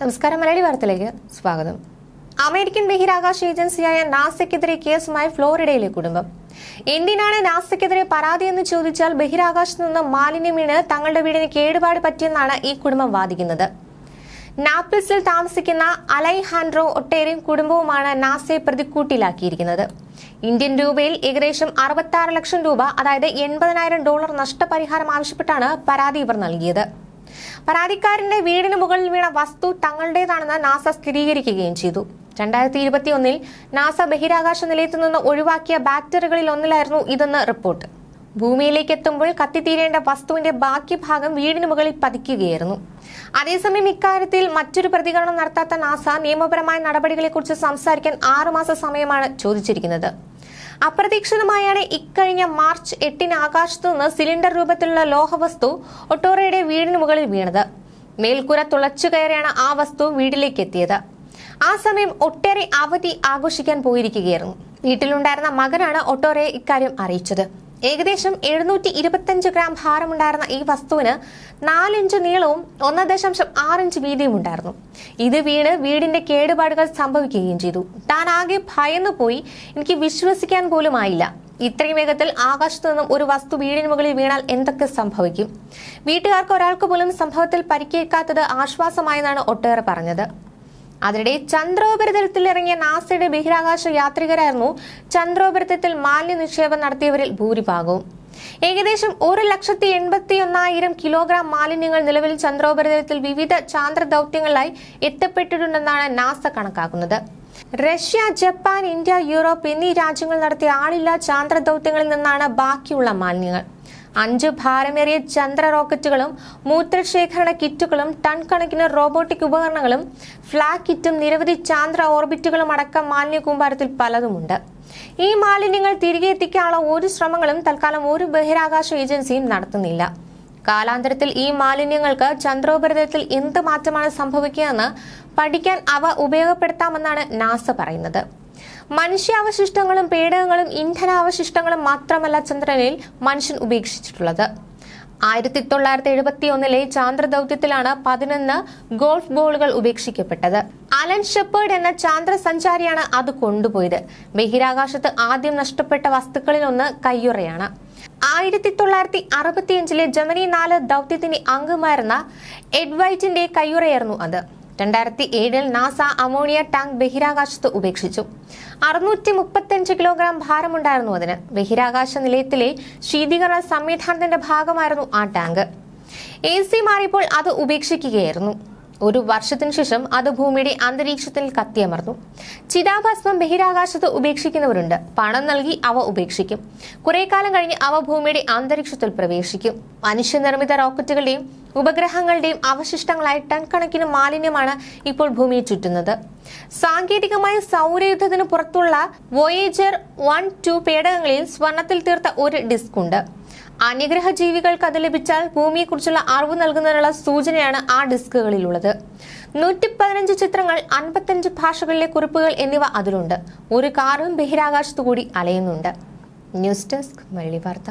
നമസ്കാരം മലയാളി വാർത്തയിലേക്ക് സ്വാഗതം. അമേരിക്കൻ ബഹിരാകാശ ഏജൻസിയായ നാസയ്ക്കെതിരെ കേസുമായി ഫ്ലോറിഡയിലെ കുടുംബം. എന്തിനാണ് നാസയ്ക്കെതിരെ പരാതി എന്ന് ചോദിച്ചാൽ ബഹിരാകാശത്ത് നിന്ന് മാലിന്യം വീണ് തങ്ങളുടെ വീടിന് കേടുപാട് പറ്റിയെന്നാണ് ഈ കുടുംബം വാദിക്കുന്നത്. നാപ്പിൾസിൽ താമസിക്കുന്ന അലൈഹാൻഡ്രോ ഒട്ടേറിയും കുടുംബവുമാണ് നാസയെ പ്രതിക്കൂട്ടിലാക്കിയിരിക്കുന്നത്. ഇന്ത്യൻ രൂപയിൽ ഏകദേശം അറുപത്തി ലക്ഷം രൂപ അതായത് എൺപതിനായിരം ഡോളർ നഷ്ടപരിഹാരം ആവശ്യപ്പെട്ടാണ് പരാതി ഇവർ നൽകിയത്. പരാതിക്കാരന്റെ വീടിന് മുകളിൽ വീണ വസ്തു തങ്ങളുടേതാണെന്ന് നാസ സ്ഥിരീകരിക്കുകയും ചെയ്തു. രണ്ടായിരത്തി ഇരുപത്തി ഒന്നിൽ നാസ ബഹിരാകാശ നിലയത്തിൽ നിന്ന് ഒഴിവാക്കിയ ബാറ്ററികളിൽ ഒന്നിലായിരുന്നു ഇതെന്ന് റിപ്പോർട്ട്. ഭൂമിയിലേക്ക് എത്തുമ്പോൾ കത്തിത്തീരേണ്ട വസ്തുവിന്റെ ബാക്കി ഭാഗം വീടിന് മുകളിൽ പതിക്കുകയായിരുന്നു. അതേസമയം ഇക്കാര്യത്തിൽ മറ്റൊരു പ്രതികരണം നടത്താത്ത നാസ നിയമപരമായ നടപടികളെക്കുറിച്ച് സംസാരിക്കാൻ ആറുമാസ സമയമാണ് ചോദിച്ചിരിക്കുന്നത്. അപ്രതീക്ഷിതമായാണ് ഇക്കഴിഞ്ഞ മാർച്ച് എട്ടിന് ആകാശത്തു നിന്ന് സിലിണ്ടർ രൂപത്തിലുള്ള ലോഹവസ്തു ഒട്ടോറയുടെ വീടിന് മുകളിൽ വീണത്. മേൽക്കൂര തുളച്ചു കയറിയാണ് ആ വസ്തു വീട്ടിലേക്ക് എത്തിയത്. ആ സമയം ഒട്ടേറെ അവധി ആഘോഷിക്കാൻ പോയിരിക്കുകയായിരുന്നു. വീട്ടിലുണ്ടായിരുന്ന മകനാണ് ഒട്ടോറയെ ഇക്കാര്യം അറിയിച്ചത്. ഏകദേശം എഴുന്നൂറ്റി ഇരുപത്തഞ്ച് ഗ്രാം ഭാരമുണ്ടായിരുന്ന ഈ വസ്തുവിന് നാലിഞ്ച് നീളവും ഒന്ന് ദശാംശം ആറ് ഇഞ്ച് വീതിയും ഉണ്ടായിരുന്നു. ഇത് വീണ് വീടിന്റെ കേടുപാടുകൾ സംഭവിക്കുകയും ചെയ്തു. താൻ ആകെ ഭയന്നു പോയി എനിക്ക് വിശ്വസിക്കാൻ പോലും ആയില്ല. ഇത്രയും വേഗത്തിൽ ആകാശത്തു നിന്നും ഒരു വസ്തു വീടിന് മുകളിൽ വീണാൽ എന്തൊക്കെ സംഭവിക്കും? വീട്ടുകാർക്ക് ഒരാൾക്ക് പോലും സംഭവത്തിൽ പരിക്കേൽക്കാത്തത് ആശ്വാസമായെന്നാണ് ഒട്ടേറെ പറഞ്ഞത്. അതിനിടെ ചന്ദ്രോപരിതലത്തിൽ ഇറങ്ങിയ നാസയുടെ ബഹിരാകാശ യാത്രികരായിരുന്നു ചന്ദ്രോപരിതലത്തിൽ മാലിന്യ നിക്ഷേപം നടത്തിയവരിൽ ഭൂരിഭാഗവും. ഏകദേശം ഒരു ലക്ഷത്തി എൺപത്തി ഒന്നായിരം കിലോഗ്രാം മാലിന്യങ്ങൾ നിലവിൽ ചന്ദ്രോപരിതലത്തിൽ വിവിധ ചാന്ദ്ര ദൗത്യങ്ങളിലായി എത്തപ്പെട്ടിട്ടുണ്ടെന്നാണ് നാസ കണക്കാക്കുന്നത്. റഷ്യ ജപ്പാൻ ഇന്ത്യ യൂറോപ്പ് എന്നീ രാജ്യങ്ങൾ നടത്തിയ ആളില്ലാ ചാന്ദ്ര ദൗത്യങ്ങളിൽ നിന്നാണ് ബാക്കിയുള്ള മാലിന്യങ്ങൾ. അഞ്ച് ഭാരമേറിയ ചന്ദ്ര റോക്കറ്റുകളും മൂത്രശേഖരണ കിറ്റുകളും ടൺ കണക്കിന് റോബോട്ടിക് ഉപകരണങ്ങളും ഫ്ലാഗ് കിറ്റും നിരവധി ചാന്ദ്ര ഓർബിറ്റുകളും അടക്കം മാലിന്യ കൂമ്പാരത്തിൽ പലതുമുണ്ട്. ഈ മാലിന്യങ്ങൾ തിരികെ എത്തിക്കാനുള്ള ഒരു ശ്രമങ്ങളും തൽക്കാലം ഒരു ബഹിരാകാശ ഏജൻസിയും നടത്തുന്നില്ല. കാലാന്തരത്തിൽ ഈ മാലിന്യങ്ങൾക്ക് ചന്ദ്രോപരിതലത്തിൽ എന്ത് മാറ്റമാണ് സംഭവിക്കുകയെന്ന് പഠിക്കാൻ അവ ഉപയോഗപ്പെടുത്താമെന്നാണ് നാസ പറയുന്നത്. മനുഷ്യാവശിഷ്ടങ്ങളും പേടകങ്ങളും ഇന്ധനാവശിഷ്ടങ്ങളും മാത്രമല്ല ചന്ദ്രനിൽ മനുഷ്യൻ ഉപേക്ഷിച്ചിട്ടുള്ളത്. ആയിരത്തി തൊള്ളായിരത്തി എഴുപത്തി ഒന്നിലെ ചാന്ദ്രദൌത്യത്തിലാണ് പതിനൊന്ന് ഗോൾഫ് ബോളുകൾ ഉപേക്ഷിക്കപ്പെട്ടത്. അലൻ ഷെപ്പേർഡ് എന്ന ചാന്ദ്ര സഞ്ചാരിയാണ് അത് കൊണ്ടുപോയത്. ബഹിരാകാശത്ത് ആദ്യം നഷ്ടപ്പെട്ട വസ്തുക്കളിൽ ഒന്ന് കയ്യുറയാണ്. ആയിരത്തി തൊള്ളായിരത്തി അറുപത്തിയഞ്ചിലെ ജമനി നാല് ദൗത്യത്തിന്റെ അംഗമായിരുന്ന എഡ്വൈറ്റിന്റെ കയ്യുറയായിരുന്നു അത്. രണ്ടായിരത്തി ഏഴിൽ നാസ അമോണിയ ടാങ്ക് ബഹിരാകാശത്ത് ഉപേക്ഷിച്ചു. അറുന്നൂറ്റി മുപ്പത്തിയഞ്ച് കിലോഗ്രാം ഭാരമുണ്ടായിരുന്നു അതിന്. ബഹിരാകാശ നിലയത്തിലെ ശീതീകരണ സംവിധാനത്തിന്റെ ഭാഗമായിരുന്നു ആ ടാങ്ക്. എ സി മാറിയപ്പോൾ അത് ഉപേക്ഷിക്കുകയായിരുന്നു. ഒരു വർഷത്തിനു ശേഷം അത് ഭൂമിയുടെ അന്തരീക്ഷത്തിൽ കത്തിയമർന്നു. ചിതാഭസ്മം ബഹിരാകാശത്ത് ഉപേക്ഷിക്കുന്നവരുണ്ട്. പണം നൽകി അവ ഉപേക്ഷിക്കും. കുറെ കാലം കഴിഞ്ഞ് അവ ഭൂമിയുടെ അന്തരീക്ഷത്തിൽ പ്രവേശിക്കും. മനുഷ്യനിർമ്മിത റോക്കറ്റുകളുടെയും ഉപഗ്രഹങ്ങളുടെയും അവശിഷ്ടങ്ങളായി ടൺ കണക്കിന് മാലിന്യമാണ് ഇപ്പോൾ ഭൂമിയെ ചുറ്റുന്നത്. സാങ്കേതികമായ സൗരയുദ്ധത്തിന് പുറത്തുള്ള വോയേജർ വൺ ടു പേടകങ്ങളിൽ സ്വർണത്തിൽ തീർത്ത ഒരു ഡിസ്ക് ഉണ്ട് അനുഗ്രഹ ജീവികൾക്ക് അത് ലഭിച്ചാൽ ഭൂമിയെക്കുറിച്ചുള്ള അറിവ് നൽകുന്നതിനുള്ള സൂചനയാണ് ആ ഡിസ്കുകളിലുള്ളത്. നൂറ്റി പതിനഞ്ച് ചിത്രങ്ങൾ അൻപത്തഞ്ച് ഭാഷകളിലെ കുറിപ്പുകൾ എന്നിവ അതിലുണ്ട്. ഒരു കാറും ബഹിരാകാശത്തു കൂടി അലയുന്നുണ്ട്. ന്യൂസ് ഡെസ്ക് വള്ളി വാർത്ത.